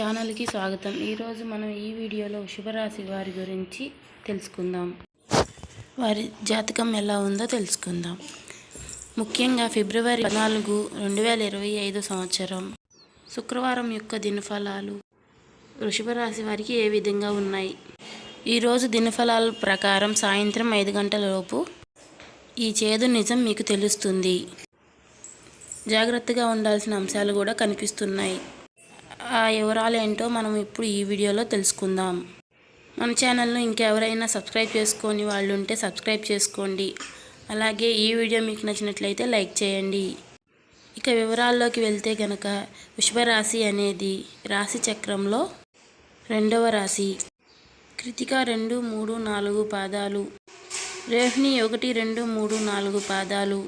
ఛానల్కి స్వాగతం. ఈరోజు మనం ఈ వీడియోలో శుభరాశి వారి గురించి తెలుసుకుందాం. వారి జాతకం ఎలా ఉందో తెలుసుకుందాం. ముఖ్యంగా ఫిబ్రవరి పద్నాలుగు రెండు వేల ఇరవై ఐదు సంవత్సరం. శుక్రవారం యొక్క దినఫలాలు వృషభరాశి వారికి ఏ విధంగా ఉన్నాయి? ఈరోజు దినఫలాల ప్రకారం సాయంత్రం ఐదు గంటల లోపు ఈ చేదు నిజం మీకు తెలుస్తుంది. జాగ్రత్తగా ఉండాల్సిన అంశాలు కూడా కనిపిస్తున్నాయి. ఆ వివరాలు ఏంటో మనం ఇప్పుడు ఈ వీడియోలో తెలుసుకుందాం. మన ఛానల్ను ఇంకెవరైనా సబ్స్క్రైబ్ చేసుకొని వాళ్ళు ఉంటే సబ్స్క్రైబ్ చేసుకోండి. అలాగే ఈ వీడియో మీకు నచ్చినట్లయితే లైక్ చేయండి. ఇక వివరాల్లోకి వెళ్తే గనక వృషభరాశి అనేది రాశి చక్రంలో రెండవ రాశి. కృతిక రెండు మూడు నాలుగు పాదాలు. రేహిణి ఒకటి రెండు మూడు నాలుగు పాదాలు.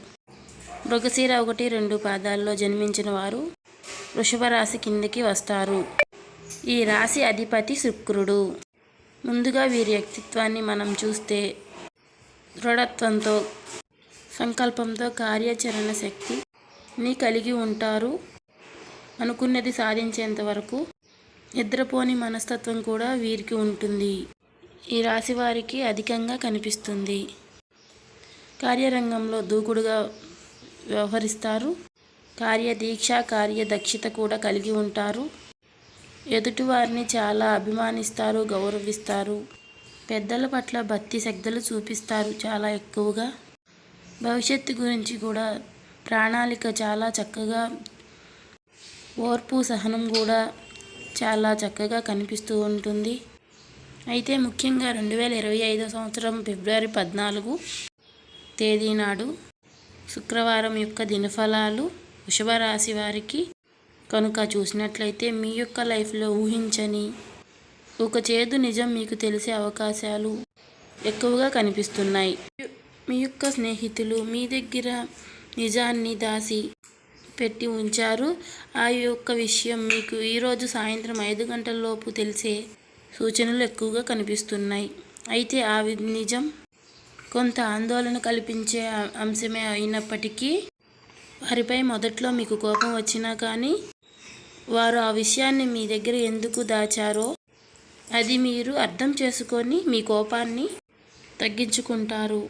మృగశీర ఒకటి రెండు పాదాల్లో జన్మించిన వారు వృషభ రాశి కిందకి వస్తారు. ఈ రాశి అధిపతి శుక్రుడు. ముందుగా వీరి వ్యక్తిత్వాన్ని మనం చూస్తే దృఢత్వంతో సంకల్పంతో కార్యాచరణ శక్తిని కలిగి ఉంటారు. అనుకున్నది సాధించేంత వరకు నిద్రపోని మనస్తత్వం కూడా వీరికి ఉంటుంది. ఈ రాశి వారికి అధికంగా కనిపిస్తుంది. కార్యరంగంలో దూకుడుగా వ్యవహరిస్తారు. కార్యదీక్ష కార్యదక్షత కూడా కలిగి ఉంటారు. ఎదుటివారిని చాలా అభిమానిస్తారు గౌరవిస్తారు. పెద్దల పట్ల భక్తి శ్రద్ధలు చూపిస్తారు చాలా ఎక్కువగా. భవిష్యత్తు గురించి కూడా ప్రణాళిక చాలా చక్కగా ఓర్పు సహనం కూడా చాలా చక్కగా కనిపిస్తూ ఉంటుంది. అయితే ముఖ్యంగా రెండు వేల ఇరవై ఐదో సంవత్సరం ఫిబ్రవరి పద్నాలుగు తేదీ నాడు శుక్రవారం యొక్క దినఫలాలు వృషభ రాశి వారికి కనుక చూసినట్లయితే మీ యొక్క లైఫ్లో ఊహించని ఒక చేదు నిజం మీకు తెలిసే అవకాశాలు ఎక్కువగా కనిపిస్తున్నాయి. మీ యొక్క స్నేహితులు మీ దగ్గర నిజాన్ని దాసి పెట్టి ఉంచారు. ఆ యొక్క విషయం మీకు ఈరోజు సాయంత్రం ఐదు గంటలలోపు తెలిసే సూచనలు ఎక్కువగా కనిపిస్తున్నాయి. అయితే ఆ నిజం కొంత ఆందోళన కల్పించే అంశమే అయినప్పటికీ వారిపై మొదట్లో మీకు కోపం వచ్చినా కానీ వారు ఆ విషయాన్ని మీ దగ్గర ఎందుకు దాచారో అది మీరు అర్థం చేసుకొని మీ కోపాన్ని తగ్గించుకుంటారు.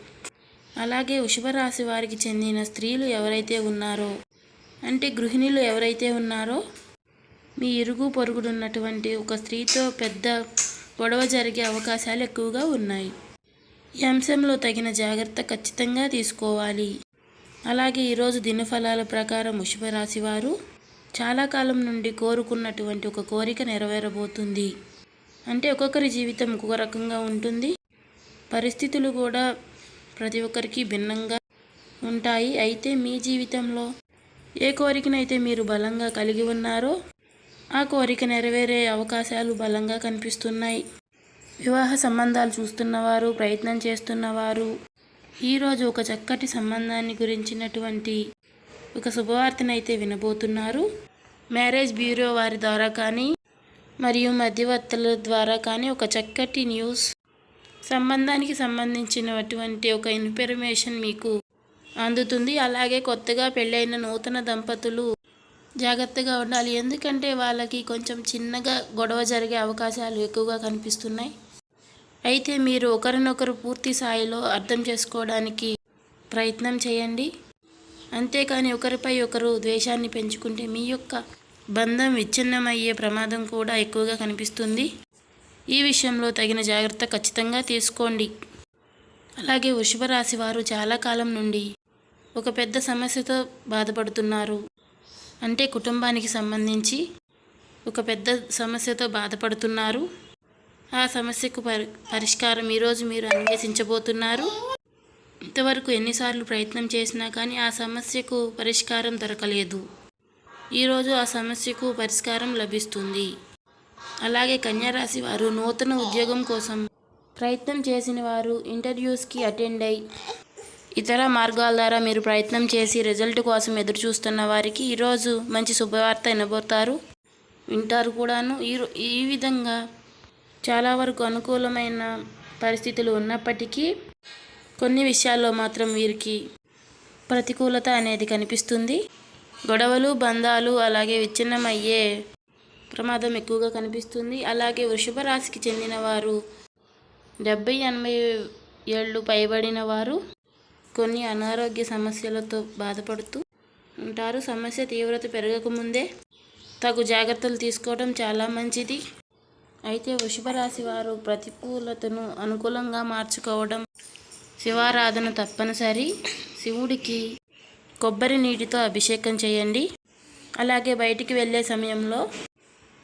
అలాగే వృషభరాశి వారికి చెందిన స్త్రీలు ఎవరైతే ఉన్నారో అంటే గృహిణులు ఎవరైతే ఉన్నారో మీ ఇరుగు పొరుగుడున్నటువంటి ఒక స్త్రీతో పెద్ద గొడవ జరిగే అవకాశాలు ఎక్కువగా ఉన్నాయి. ఈ అంశంలో తగిన జాగ్రత్త ఖచ్చితంగా తీసుకోవాలి. అలాగే ఈరోజు దినఫలాల ప్రకారం వృషభ వారు చాలా కాలం నుండి కోరుకున్నటువంటి ఒక కోరిక నెరవేరబోతుంది. అంటే ఒక్కొక్కరి జీవితం ఒక్కొక్క రకంగా ఉంటుంది. పరిస్థితులు కూడా ప్రతి ఒక్కరికి భిన్నంగా ఉంటాయి. అయితే మీ జీవితంలో ఏ కోరికనైతే మీరు బలంగా కలిగి ఉన్నారో ఆ కోరిక నెరవేరే అవకాశాలు బలంగా కనిపిస్తున్నాయి. వివాహ సంబంధాలు చూస్తున్నవారు ప్రయత్నం చేస్తున్నవారు ఈరోజు ఒక చక్కటి సంబంధాన్ని గురించినటువంటి ఒక శుభవార్తనైతే వినబోతున్నారు. మ్యారేజ్ బ్యూరో వారి ద్వారా కానీ మరియు మధ్యవర్తుల ద్వారా కానీ ఒక చక్కటి న్యూస్ సంబంధానికి సంబంధించినటువంటి ఒక ఇన్ఫర్మేషన్ మీకు అందుతుంది. అలాగే కొత్తగా పెళ్ళైన నూతన దంపతులు జాగ్రత్తగా ఉండాలి. ఎందుకంటే వాళ్ళకి కొంచెం చిన్నగా గొడవ జరిగే అవకాశాలు ఎక్కువగా కనిపిస్తున్నాయి. అయితే మీరు ఒకరినొకరు పూర్తి స్థాయిలో అర్థం చేసుకోవడానికి ప్రయత్నం చేయండి. అంతేకాని ఒకరిపై ఒకరు ద్వేషాన్ని పెంచుకుంటే మీ యొక్క బంధం విచ్ఛిన్నమయ్యే ప్రమాదం కూడా ఎక్కువగా కనిపిస్తుంది. ఈ విషయంలో తగిన జాగ్రత్త ఖచ్చితంగా తీసుకోండి. అలాగే వృషభ రాశి వారు చాలా కాలం నుండి ఒక పెద్ద సమస్యతో బాధపడుతున్నారు. అంటే కుటుంబానికి సంబంధించి ఒక పెద్ద సమస్యతో బాధపడుతున్నారు. ఆ సమస్యకు పరి పరిష్కారం ఈరోజు మీరు అన్వేషించబోతున్నారు. ఇంతవరకు ఎన్నిసార్లు ప్రయత్నం చేసినా కానీ ఆ సమస్యకు పరిష్కారం దొరకలేదు. ఈరోజు ఆ సమస్యకు పరిష్కారం లభిస్తుంది. అలాగే కన్యారాశి వారు నూతన ఉద్యోగం కోసం ప్రయత్నం చేసిన వారు ఇంటర్వ్యూస్కి అటెండ్ అయి ఇతర మార్గాల ద్వారా మీరు ప్రయత్నం చేసి రిజల్ట్ కోసం ఎదురు చూస్తున్న వారికి ఈరోజు మంచి శుభవార్త వినబోతారు. వింటారు కూడాను. ఈ ఈ విధంగా చాలా వరకు అనుకూలమైన పరిస్థితులు ఉన్నప్పటికీ కొన్ని విషయాల్లో మాత్రం వీరికి ప్రతికూలత అనేది కనిపిస్తుంది. గొడవలు బంధాలు అలాగే విచ్ఛిన్నమయ్యే ప్రమాదం ఎక్కువగా కనిపిస్తుంది. అలాగే వృషభ రాశికి చెందిన వారు డెబ్బై ఎనభై ఏళ్ళు పైబడిన వారు కొన్ని అనారోగ్య సమస్యలతో బాధపడుతూ ఉంటారు. సమస్య తీవ్రత పెరగకముందే తగు జాగ్రత్తలు తీసుకోవడం చాలా మంచిది. అయితే వృషభ రాశి వారు ప్రతికూలతను అనుకూలంగా మార్చుకోవడం శివారాధన తప్పనిసరి. శివుడికి కొబ్బరి నీటితో అభిషేకం చేయండి. అలాగే బయటికి వెళ్ళే సమయంలో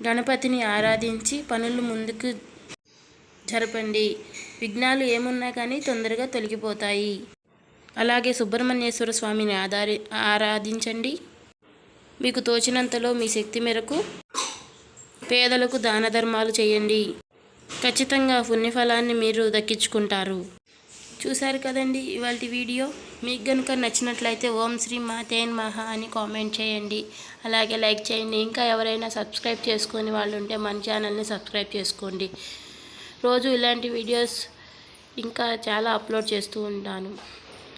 గణపతిని ఆరాధించి పనులు ముందుకు జరపండి. విఘ్నాలు ఏమున్నా కానీ తొందరగా తొలగిపోతాయి. అలాగే సుబ్రహ్మణ్యేశ్వర స్వామిని ఆధారి ఆరాధించండి. మీకు తోచినంతలో మీ శక్తి మేరకు పేదలకు దాన ధర్మాలు చేయండి. ఖచ్చితంగా పుణ్యఫలాన్ని మీరు దక్కించుకుంటారు. చూశారు కదండి ఇవాళ వీడియో? మీకు కనుక నచ్చినట్లయితే ఓం శ్రీ మాతేన్ మహా అని కామెంట్ చేయండి. అలాగే లైక్ చేయండి. ఇంకా ఎవరైనా సబ్స్క్రైబ్ చేసుకొని వాళ్ళు ఉంటే మన ఛానల్ని సబ్స్క్రైబ్ చేసుకోండి. రోజు ఇలాంటి వీడియోస్ ఇంకా చాలా అప్లోడ్ చేస్తూ ఉంటాను.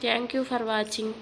Thank you for watching.